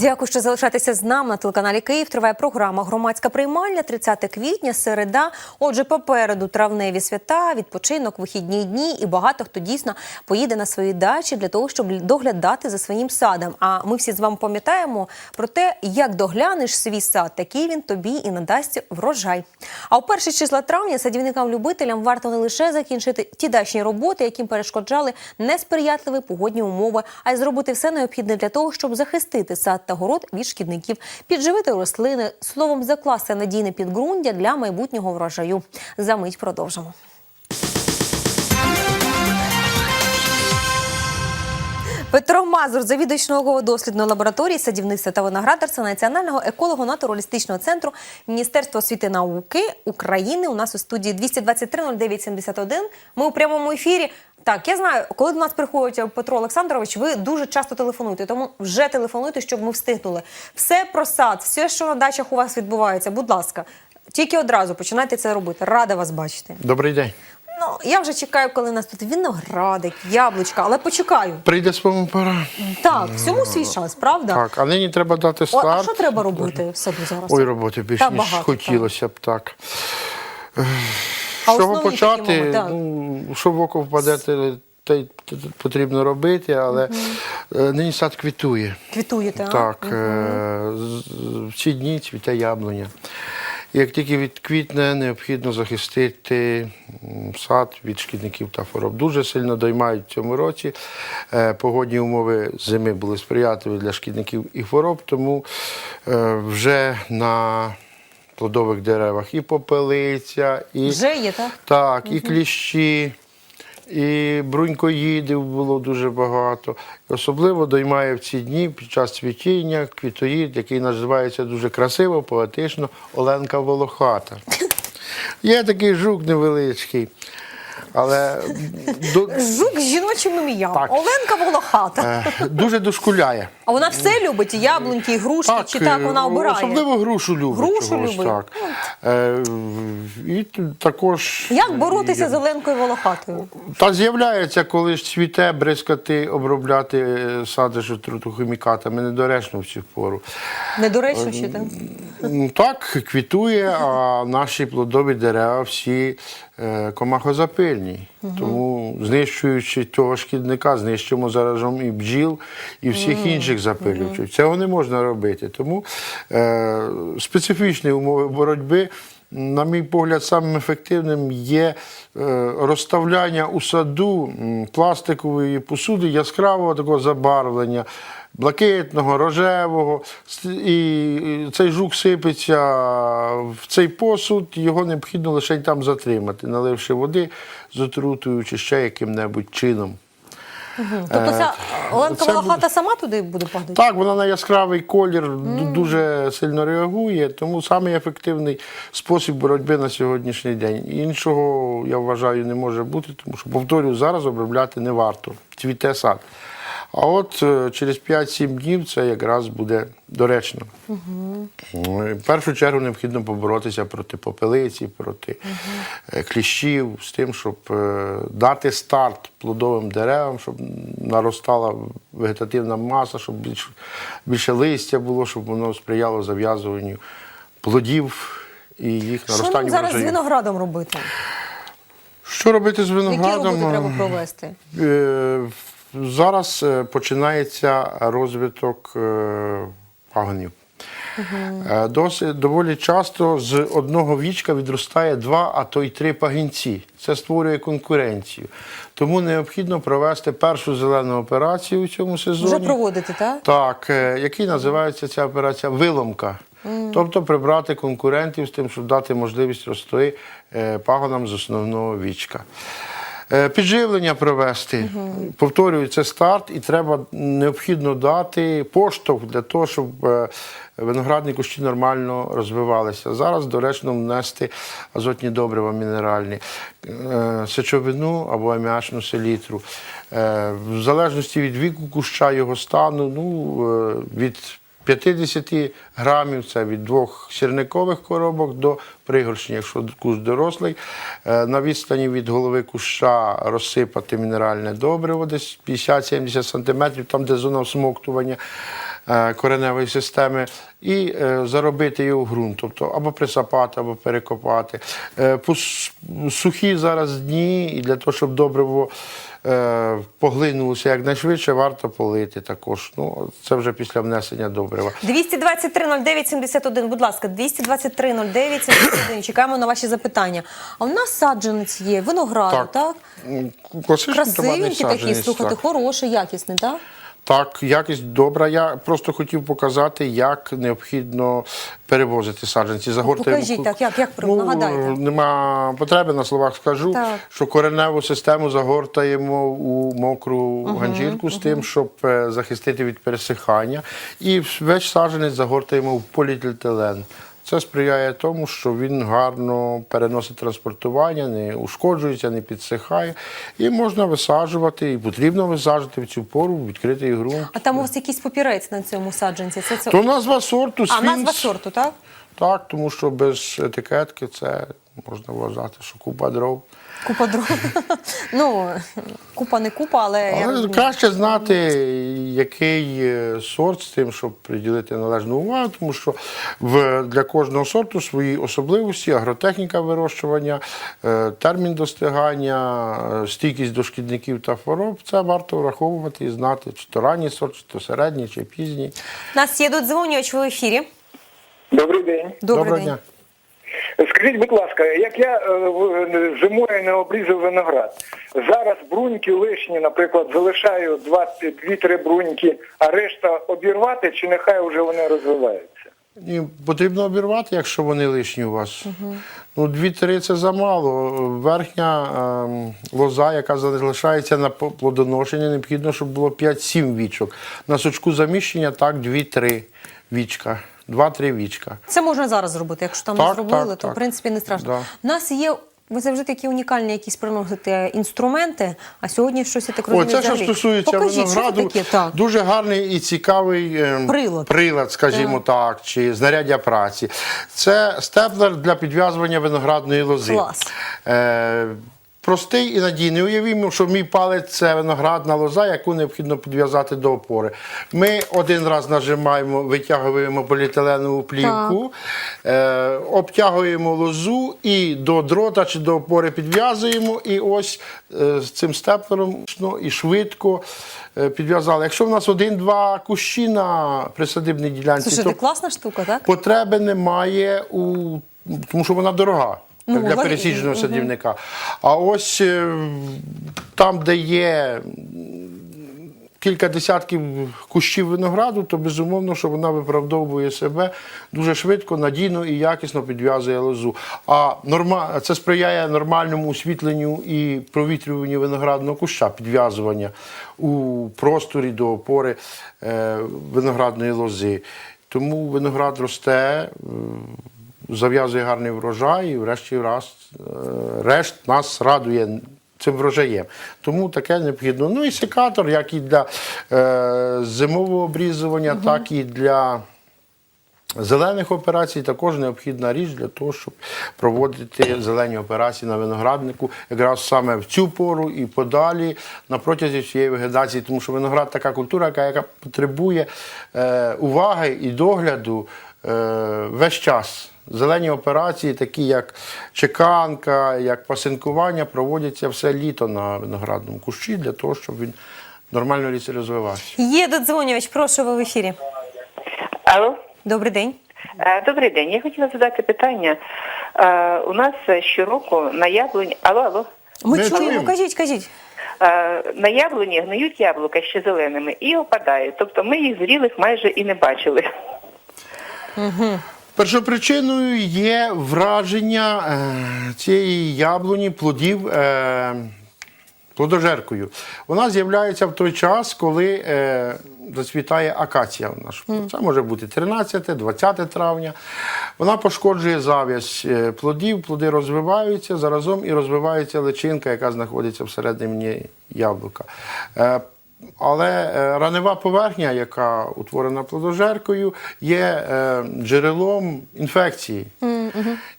Дякую, що залишаєтеся з нами на телеканалі Київ. Триває програма Громадська приймальня 30 квітня, середа. Отже, попереду травневі свята, відпочинок, вихідні дні, і багато хто дійсно поїде на свої дачі для того, щоб доглядати за своїм садом. А ми всі з вами пам'ятаємо про те, як доглянеш свій сад, такий він тобі і надасть врожай. А у перші числа травня садівникам-любителям варто не лише закінчити ті дачні роботи, яким перешкоджали несприятливі погодні умови, а й зробити все необхідне для того, щоб захистити сад та город від шкідників, підживити рослини, словом, закласти надійне підґрунтя для майбутнього врожаю. За мить продовжимо. Петро Мазур, завідувач науково-дослідної лабораторії садівництва та виноградарства Національного еколого-натуралістичного центру Міністерства освіти і науки України. У нас у студії 223-09-71. Ми у прямому ефірі. Так, я знаю, коли до нас приходить Петро Олександрович, ви дуже часто телефонуєте, тому вже телефонуйте, щоб ми встигнули. Все про сад, все, що на дачах у вас відбувається, будь ласка, тільки одразу починайте це робити. Рада вас бачити. Добрий день. Ну, я вже чекаю, коли нас тут виноградик, яблучка, але почекаю. Прийде своєму пора. Так, всьому свій час, правда? Так, а нині треба дати О, а що треба робити в саду зараз? Ой, роботи більше, Та ніж багато, хотілося б так. А З чого почати? Ну, що в око впаде, те й потрібно робити, але е, нині сад квітує. Квітуєте, а? Так, е, з- з- в ці дні цвіте яблуня. Як тільки відквітне, необхідно захистити сад від шкідників та хвороб. Дуже сильно доймають в цьому році. Е, Погодні умови зими були сприятливі для шкідників і хвороб, тому е, вже на плодових деревах і попелиця, і, Вже є, так? так, і кліщі, і брунькоїдів було дуже багато. Особливо доймає в ці дні під час цвітіння квітоїд, який називається дуже красиво, поетично Оленка Волохата. Є такий жук невеличкий, але до- Жук з жіночим ім'ям. Так. Оленка Волохата. е, дуже дошкуляє. А вона все любить, і яблуньки, і грушки, чи так е, вона обирає? Особливо грушу любить. Грушу чогось, любить. Так. Е, і також Як боротися з Оленкою Волохатою? Та з'являється, коли ж цвіте, бризкати, обробляти е, садиш трутохімікатами недоречно в цю пору. Недоречно ще так? Так, квітує, а наші плодові дерева всі е, комахозапильні. Тому, знищуючи того шкідника, знищимо заразом і бджіл, і всіх інших запилювачів. Цього не можна робити. Тому е, специфічні умови боротьби. На мій погляд, самим ефективним є е, розставляння у саду пластикової посуди яскравого такого забарвлення, блакитного, рожевого. І цей жук сипеться в цей посуд, його необхідно лише там затримати, наливши води з отрутою чи ще яким-небудь чином. Тобто ця Оленка Е, це Волохата сама туди буде падати? Так, вона на яскравий колір mm. дуже сильно реагує, тому самий ефективний спосіб боротьби на сьогоднішній день. Іншого, я вважаю, не може бути, тому що, повторюю, зараз обробляти не варто. Цвіте сад. А от е, через 5-7 днів це якраз буде доречно. І В першу чергу необхідно поборотися проти попелиці, проти е, кліщів, з тим, щоб е, дати старт плодовим деревам, щоб наростала вегетативна маса, щоб більш, більше листя було, щоб воно сприяло зав'язуванню плодів і їх Що нам наростанню зараз з виноградом робити? Що робити з Які виноградом? роботи треба провести? Зараз е, починається розвиток е, пагонів. Е, Досить доволі часто з одного вічка відростає два, а то й три пагінці. Це створює конкуренцію. Тому необхідно провести першу зелену операцію у цьому сезоні. Вже проводити, так? Так, який називається ця операція виломка. Тобто прибрати конкурентів з тим, щоб дати можливість рости пагонам з основного вічка. Е, Підживлення провести. Повторюю, це старт, і треба необхідно дати поштовх для того, щоб е, виноградні кущі нормально розвивалися. Зараз доречно внести азотні добрива мінеральні, е, сечовину або аміачну селітру. В залежності від віку куща, його стану, ну, від 50 грамів це від двох сірникових коробок до пригоршні, якщо кущ дорослий. Е, На відстані від голови куща розсипати мінеральне добриво, десь 50-70 см, там, де зона всмоктування. Е, кореневої системи і е, заробити його в ґрунт, тобто або присапати, або перекопати. Е, Сухі зараз дні, і для того, щоб добре було е, поглинулося якнайшвидше, варто полити також. Ну, це вже після внесення добрива. 223 09 71, будь ласка, 223 09 71. Чекаємо на ваші запитання. А у нас саджанець є, винограду, так? Так. Класичний Красивенький такий, саджанець, слухайте, так. хороший, якісний, так? Так, якість добра. Я просто хотів показати, як необхідно перевозити саджанці. Загортуємо Покажіть, так, як- як ну, нагадайте. Нема потреби на словах скажу, Так. що кореневу систему загортаємо у мокру ганчірку з тим, щоб е, захистити від пересихання. І весь саджанець загортаємо в поліетилен. Це сприяє тому, що він гарно переносить транспортування, не ушкоджується, не підсихає. І можна висаджувати, і потрібно висаджувати в цю пору в відкритий ґрунт. А там у вас якийсь папірець на цьому саджанці. Це, це... То назва сорту А, назва сорту, так? Так, тому що без етикетки це можна вважати, що купа дров. Купа дров. ну, купа не купа, але, Але розумію. краще знати, який е, сорт з тим, щоб приділити належну увагу, тому що в, для кожного сорту свої особливості, агротехніка вирощування, е, термін достигання, е, стійкість до шкідників та хвороб. Це варто враховувати і знати, чи то ранній сорт, чи то середній, чи пізній. У нас є додзвонювач в ефірі. Добрий день. Добрий Доброго день. дня. Скажіть, будь ласка, як я е, зимою не обрізав виноград, зараз бруньки лишні, наприклад, залишаю 2-3 бруньки, а решта обірвати, чи нехай вже вони розвиваються? Ні, потрібно обірвати, якщо вони лишні у вас. Ну, дві-три це замало. Верхня ем, лоза, яка залишається на плодоношення, необхідно, щоб було 5-7 вічок. На сучку заміщення так 2-3 вічка. 2-3 вічка. Це можна зараз зробити. Якщо там не зробили, так, то в принципі не страшно. Да. У нас є. Ви завжди такі унікальні якісь приносите інструменти, а сьогодні щось я так О, це що стосується Покажіть, винограду, що таке? Так. дуже гарний і цікавий ем, Прилад. прилад, скажімо так, чи знаряддя праці. Це степлер для підв'язування виноградної лози. Клас. Е, Простий і надійний. Уявімо, що мій палець це виноградна лоза, яку необхідно підв'язати до опори. Ми один раз нажимаємо, витягуємо поліетиленову плівку, е, обтягуємо лозу і до дрота чи до опори підв'язуємо. І ось е, з цим степлером ну, і швидко е, підв'язали. Якщо в нас один-два кущі на присадибній ділянці, Слушайте, то класна штука, так? потреби немає у тому, що вона дорога. Ну, для пересічного садівника. А ось е, там, де є кілька десятків кущів винограду, то безумовно, що вона виправдовує себе дуже швидко, надійно і якісно підв'язує лозу. А норма... це сприяє нормальному освітленню і провітрюванню виноградного куща, підв'язування у просторі до опори е, виноградної лози. Тому виноград росте. Зав'язує гарний врожай і врешті-раз е, решт нас радує цим врожаєм. Тому таке необхідно. Ну і секатор, як і для е, зимового обрізування, так і для зелених операцій, також необхідна річ для того, щоб проводити зелені операції на винограднику, якраз саме в цю пору і подалі на протязі всієї вегетації, тому що виноград така культура, яка, яка потребує е, уваги і догляду е, весь час. Зелені операції, такі як чеканка, як пасинкування, проводяться все літо на виноградному кущі для того, щоб він нормально ліс розвивався. Є додзвонювач, прошу ви в ефірі. Алло, Добрий день. Е, добрий день. Я хотіла задати питання. Е, У нас щороку на яблуні. Алло, алло. Ми Ми чуємо, чуємо. кажіть, кажіть. Е, На яблуні гниють яблука ще зеленими і опадають. Тобто ми їх зрілих майже і не бачили. Першопричиною є враження е, цієї яблуні плодів е, плодожеркою. Вона з'являється в той час, коли е, зацвітає акація. Це може бути 13-20 травня. Вона пошкоджує зав'язь е, плодів, плоди розвиваються, заразом і розвивається личинка, яка знаходиться всередині яблука. Е, але е, ранева поверхня, яка утворена плодожеркою, є е, джерелом інфекції.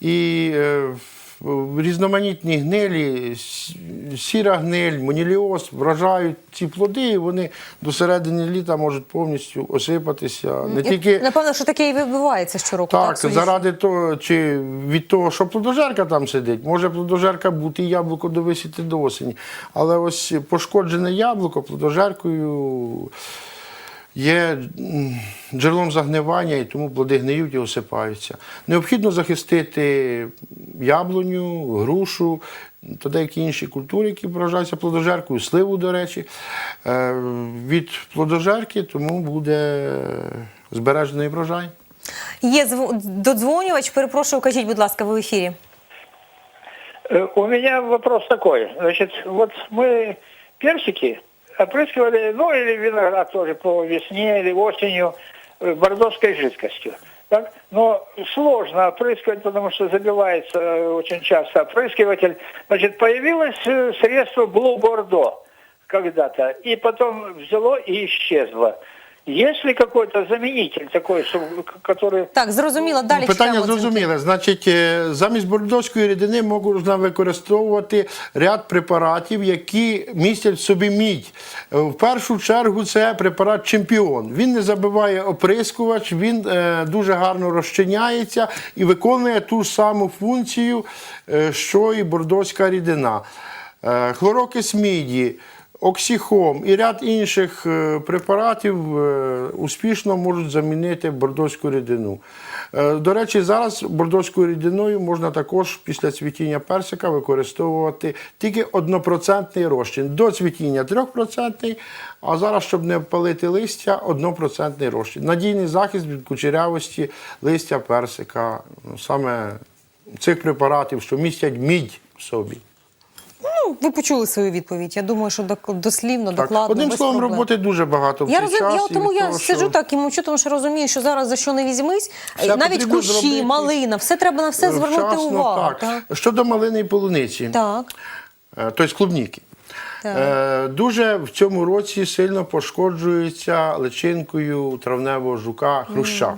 І е, різноманітні гнилі, сіра гниль, моніліоз вражають ці плоди, і вони до середини літа можуть повністю осипатися. Не тільки Напевно, що таке і відбувається щороку. Так, так, заради того, чи від того, що плодожерка там сидить, може плодожерка бути і яблуко довисіти до осені. Але ось пошкоджене яблуко плодожеркою є джерелом загнивання, і тому плоди гниють і осипаються. Необхідно захистити яблуню, грушу та деякі інші культури, які вражаються плодожеркою, сливу, до речі, е, від плодожерки, тому буде збережений врожай. Є зв- додзвонювач. Перепрошую, кажіть, будь ласка, ви в ефірі. Э, У меня вопрос такой. Значит, вот мы персики опрыскивали, ну или виноград тоже по весне или осенью э, бордоской жидкостью. Так? Но сложно опрыскивать, потому что забивается э, очень часто опрыскиватель. Значит, появилось э, средство Blue Bordeaux когда-то, и потом взяло и исчезло. Есть ли какой-то заменитель такой, что- который Так, зрозуміло. Далі Питання читаємо дзвінки. зрозуміле. Значить, е, замість бордоської рідини можна використовувати ряд препаратів, які містять в собі мідь. Е, В першу чергу це препарат чемпіон. Він не забиває оприскувач, він е, дуже гарно розчиняється і виконує ту ж саму функцію, е, що і бордоська рідина. Е, Хлорокис міді. Оксіхом і ряд інших е, препаратів е, успішно можуть замінити бордоську рідину. Е, До речі, зараз бордоською рідиною можна також після цвітіння персика використовувати тільки однопроцентний розчин. До цвітіння 3%, а зараз, щоб не палити листя, однопроцентний розчин. Надійний захист від кучерявості листя персика, ну, саме цих препаратів, що містять мідь в собі. Ну, ви почули свою відповідь. Я думаю, що дослівно, Так. докладно. Одним без словом, проблем. роботи дуже багато в Я цей час. я і тому від я того, сиджу що- так і мовчу, тому що розумію, що зараз за що не візьмись, Все навіть потрібно кущі, зробити малина, все треба на все звернути Вчасно, увагу. Так. Щодо малини і полуниці, Так. е, тобто клубніки. Так. Е, Дуже в цьому році сильно пошкоджується личинкою травневого жука хруща.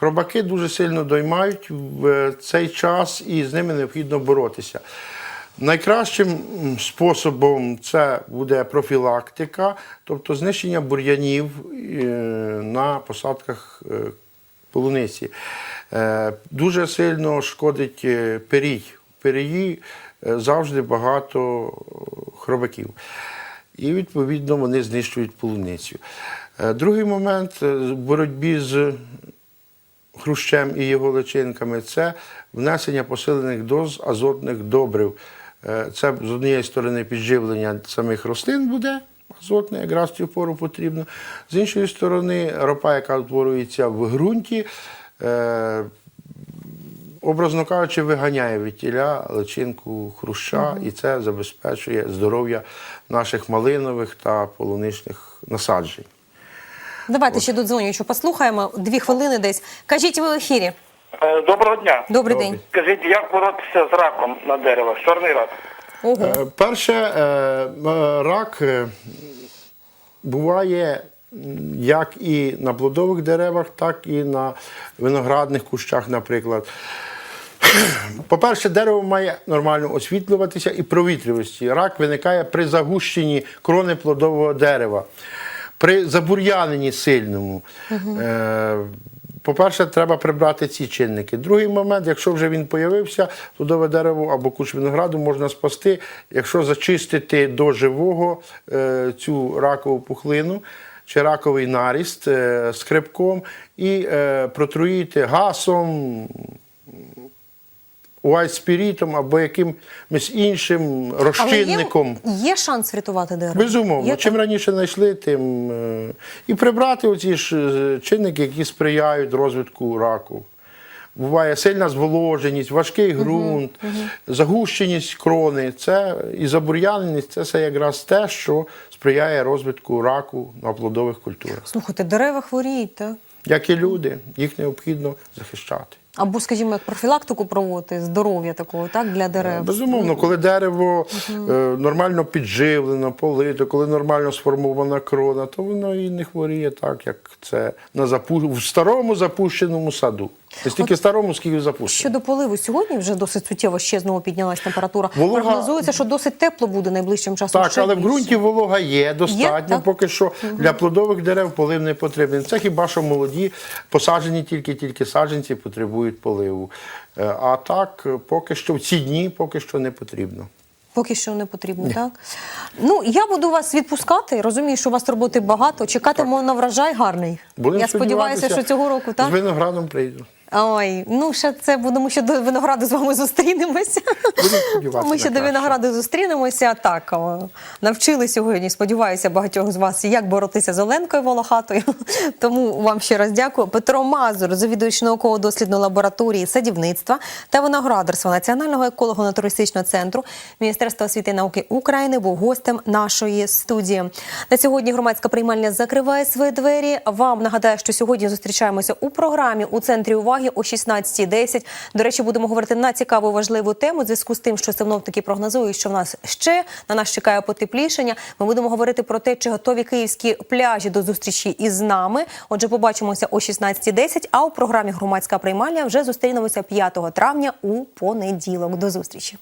Хробаки дуже сильно доймають в е, цей час і з ними необхідно боротися. Найкращим способом це буде профілактика, тобто знищення бур'янів е, на посадках е, полуниці. Е, Дуже сильно шкодить перій. В перії завжди багато хробаків. І, відповідно, вони знищують полуницю. Другий момент в боротьбі з хрущем і його личинками це внесення посилених доз азотних добрив. Е, Це з однієї сторони підживлення самих рослин буде. Азотне, якраз цю пору потрібно. З іншої сторони, ропа, яка утворюється в ґрунті, е, образно кажучи, виганяє від тіля личинку хруща, і це забезпечує здоров'я наших малинових та полуничних насаджень. Давайте ще додзвонюючу послухаємо. Дві хвилини десь. Кажіть, ви в ефірі. Е, Доброго дня. Добрий день. Скажіть, як боротися з раком на деревах? Чорний рак. Ого. Е, Перше, е, е, рак е, буває як і на плодових деревах, так і на виноградних кущах, наприклад. По-перше, дерево має нормально освітлюватися і провітрюватися. Рак виникає при загущенні крони плодового дерева, при забур'яненні сильному. Е, По-перше, треба прибрати ці чинники. Другий момент, якщо вже він появився, плодове дерево або куч винограду можна спасти, якщо зачистити до живого е, цю ракову пухлину чи раковий наріст е, скрипком і е, протруїти гасом, уайт-спірітом або якимось іншим Але є, розчинником. є шанс врятувати дерево? Безумовно, Є чим так? раніше знайшли, тим е, і прибрати оці ж е, чинники, які сприяють розвитку раку. Буває сильна зволоженість, важкий ґрунт, загущеність крони, це і забур'яненість це все якраз те, що сприяє розвитку раку на плодових культурах. Слухайте, дерева хворіють, так? Як і люди, їх необхідно захищати. Або, скажімо, як профілактику проводити, здоров'я такого, так, для дерев. Безумовно, коли дерево угу. нормально підживлено, полито, коли нормально сформована крона, то воно і не хворіє так, як це на запу... в старому запущеному саду. Стільки старому, скільки запущеному. Щодо поливу, сьогодні вже досить суттєво ще знову піднялась температура. Волога- Прогнозується, що досить тепло буде найближчим часом. Так, ще але в ґрунті волога є достатньо. так? Поки що для плодових дерев полив не потрібен. Це хіба що молоді, посаджені тільки тільки саджанці потребують поливу. Е, А так, поки що в ці дні поки що не потрібно. Поки що не потрібно, так? Ну, я буду вас відпускати. Розумію, що у вас роботи багато. Чекатимемо на врожай гарний. Будемо я сподіваюся, що цього року, так? З виноградом прийду. Ой, ну ще це будемо ще до винограду з вами зустрінемося. Ми ще до винограду зустрінемося. Так навчили сьогодні. Сподіваюся, багатьох з вас як боротися з Оленкою Волохатою. Тому вам ще раз дякую. Петро Мазур, завідувач науково-дослідної лабораторії садівництва та виноградарства Національного еколого-натуристичного центру Міністерства освіти і науки України, був гостем нашої студії. На сьогодні громадська приймальня закриває свої двері. Вам нагадаю, що сьогодні зустрічаємося у програмі у центрі уваги о 16.10. До речі, будемо говорити на цікаву важливу тему. Зв'язку з тим, що синоптики прогнозують, що в нас ще на нас чекає потеплішення. Ми будемо говорити про те, чи готові київські пляжі до зустрічі із нами. Отже, побачимося о 16.10, А у програмі громадська приймальня вже зустрінемося 5 травня у понеділок. До зустрічі.